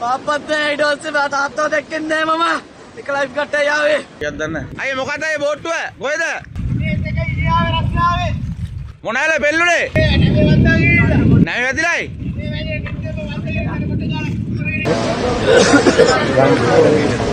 පාපත් ඊට ඔස්සේ මම තාත්තව දැක්කෙන්නේ නැහැ මම. එක ලයිෆ් ගට් එක යාවේ. ටිකක් දන්න. අයියේ මොකද ඒ බෝට්ටුව? කොහෙද? මේක ඉරියාවේ රස්නාවේ. මොනෑල පෙල්ලුනේ? නැමෙ වත්තා ගිහිල්ලා. නැමෙ වැදිලායි. මේ වැඩේ නිකම්ම වත්තා ගිහින් කරපොට ගාලා.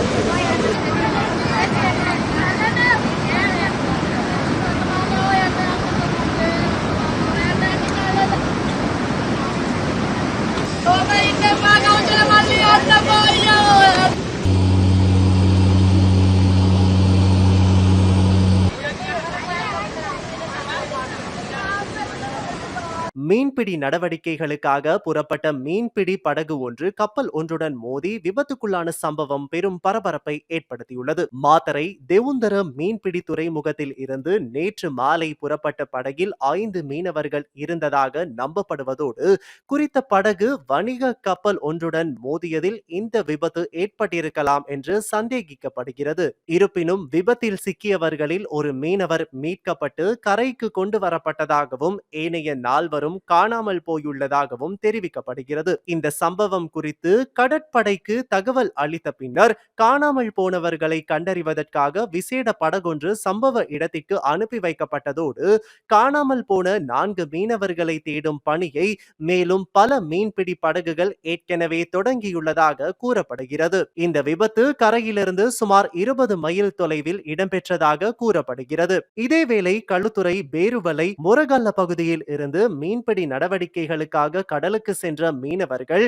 மீன்பிடி நடவடிக்கைகளுக்காக புறப்பட்ட மீன்பிடி படகு ஒன்று கப்பல் ஒன்றுடன் மோதி விபத்துக்குள்ளான சம்பவம் பெரும் பரபரப்பை ஏற்படுத்தியுள்ளது. மாத்தரை தெவுந்தர மீன்பிடி துறைமுகத்தில் இருந்து நேற்று மாலை புறப்பட்ட படகில் ஐந்து மீனவர்கள் இருந்ததாக நம்பப்படுவதோடு குறித்த படகு வணிக கப்பல் ஒன்றுடன் மோதியதில் இந்த விபத்து ஏற்பட்டிருக்கலாம் என்று சந்தேகிக்கப்படுகிறது. இருப்பினும் விபத்தில் சிக்கியவர்களில் ஒரு மீனவர் மீட்கப்பட்டு கரைக்கு கொண்டு வரப்பட்டதாகவும் ஏனைய நால்வரும் காணாமல் போயுள்ளதாகவும் தெரிவிக்கப்படுகிறது. இந்த சம்பவம் குறித்து கடற்படைக்கு தகவல் அளித்த பின்னர் காணாமல் போனவர்களை கண்டறிவதற்காக விசேட படகொன்று சம்பவ இடத்திற்கு அனுப்பி வைக்கப்பட்டதோடு காணாமல் போன நான்கு மீனவர்களை தேடும் பணியை மேலும் பல மீன்பிடி படகுகள் ஏற்கனவே தொடங்கியுள்ளதாக கூறப்படுகிறது. இந்த விபத்து கரையிலிருந்து சுமார் இருபது மைல் தொலைவில் இடம்பெற்றதாக கூறப்படுகிறது. இதேவேளை களுத்துறை பேருவலை முரகல்ல பகுதியில் இருந்து மீன் மீன்பிடி நடவடிக்கைகளுக்காக கடலுக்கு சென்ற மீனவர்கள்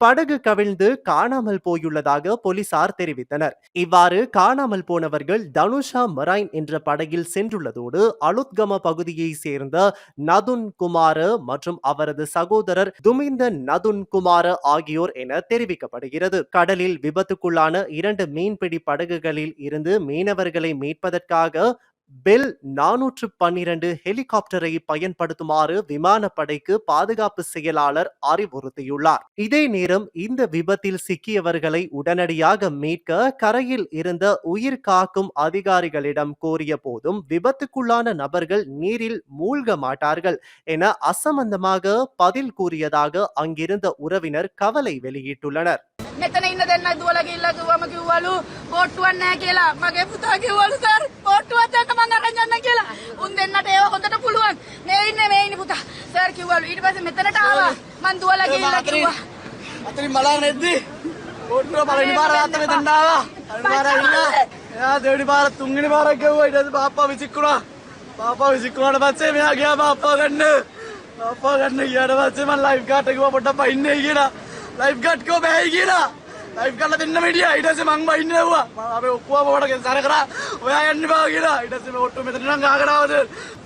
படகு கவிழ்ந்து காணாமல் போயுள்ளதாக போலீசார் தெரிவித்தனர். இவ்வாறு காணாமல் போனவர்கள் தனுஷா மரைன் என்ற படகில் சென்றுள்ளதோடு அலுத்கம பகுதியை சேர்ந்த நதுன் குமார மற்றும் அவரது சகோதரர் துமிந்த நதுன் குமார ஆகியோர் என தெரிவிக்கப்படுகிறது. கடலில் விபத்துக்குள்ளான இரண்டு மீன்பிடி படகுகளில் இருந்து மீனவர்களை மீட்பதற்காக பெல் நானூற்று பன்னிரண்டு ஹெலிகாப்டரை பயன்படுத்துமாறு விமானப்படைக்கு பாதுகாப்பு செயலாளர் அறிவுறுத்தியுள்ளார். இதே நேரம் இந்த விபத்தில் சிக்கியவர்களை உடனடியாக மீட்க கரையில் இருந்த உயிர் காக்கும் அதிகாரிகளிடம் கோரிய போதும் விபத்துக்குள்ளான நபர்கள் நீரில் மூழ்க மாட்டார்கள் என அசம்பந்தமாக பதில் கூறியதாக அங்கிருந்த உறவினர் கவலை வெளியிட்டுள்ளனர். මෙතන ඉන්න දෙන්න දුවල ගිල්ල කිව්වම කිව්වලු බෝට්ටුවක් නැහැ කියලා. මගේ පුතා කිව්වලු සර් බෝට්ටුවක් දෙන්න මං අරන් යන්න කියලා. උන් දෙන්නට ඒව හොඳට පුළුවන්. මේ ඉන්නේ මේ ඉන්නේ පුතා. සර් කිව්වලු ඊට පස්සේ මෙතනට ආවා. මං දුවල ගිල්ල කිව්වා. අතරින් බලාගෙන එද්දි බෝට්ටුව පළවෙනි පාර ආත්ත මෙතන ආවා පළවෙනි පාර ඇවිල්ලා එයා දෙවෙනි පාර තුන්වෙනි පාරක් ගැව්වා ඊට පස්සේ බාප්පා විසික්කුණා බාප්පා විසික්කුණාට පස්සේ මෙයා ගියා බාප්පා ගන්න බාප්පා ගන්න ගියාට පස්සේ මම ගාඩ් එක කිව්වා පොඩ්ඩක් බයින්නේ කියලා ලයිෆ් ගාඩ් කිව්වා බෑයි කියලා? ලයිෆ් ගාඩ්ලා දෙන්න මෙඩියා ඊට පස්සේ මං බයින්න ඇව්වා මම අපි ඔක්කොම පොඩක් සැර කරා ඔයා යන්න බා කියලා. ඊට පස්සේ මේ ඔට්ටු මෙතන නම් ගාගෙන ආවද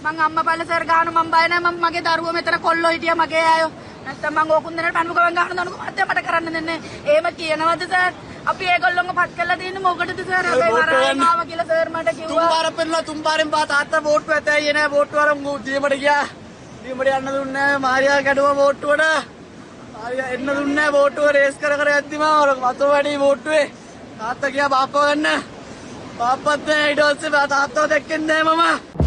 මං අම්මා බල සර් ගානු මං බය නැහැ මම මගේ දරුවෝ මෙතන කොල්ලෝ හිටියා. මගේ අයෝ. නැත්තම් මං ඕකුන් දෙන්නට පණු ගමන් ගහන දනුක මහත්තයා මට කරන්න දෙන්නේ. එහෙම කියනවද සර්? අපි ඒගොල්ලොන්ව පත් කරලා තියෙන්නේ මොකටද සර්? මරණ ගන්න. ආව කියලා සර් මට තුන් කිව්වා. පාරක් පෙන්නුවා තුන් පාරෙන් පා තාත්තා බෝට්ටුව ඇතයි එන. බෝට්ටුව අරන් ඌ දියමඩ ගියා. දියමඩ යන්න දුන්නේ නැහැ මාරියා කැඩුවා බෝට්ටුවට මාරියා එන්න දුන්නේ නැහැ බෝට්ටුව රේස් කර කර යද්දිම අර වතුර වැඩි බෝට්ටුවේ. තාත්තා ගියා බාප්පා ගන්න. බාප්පත් නැහැ ඊට පස්සේ තාත්තව දැක්කෙත් නැහැ මම.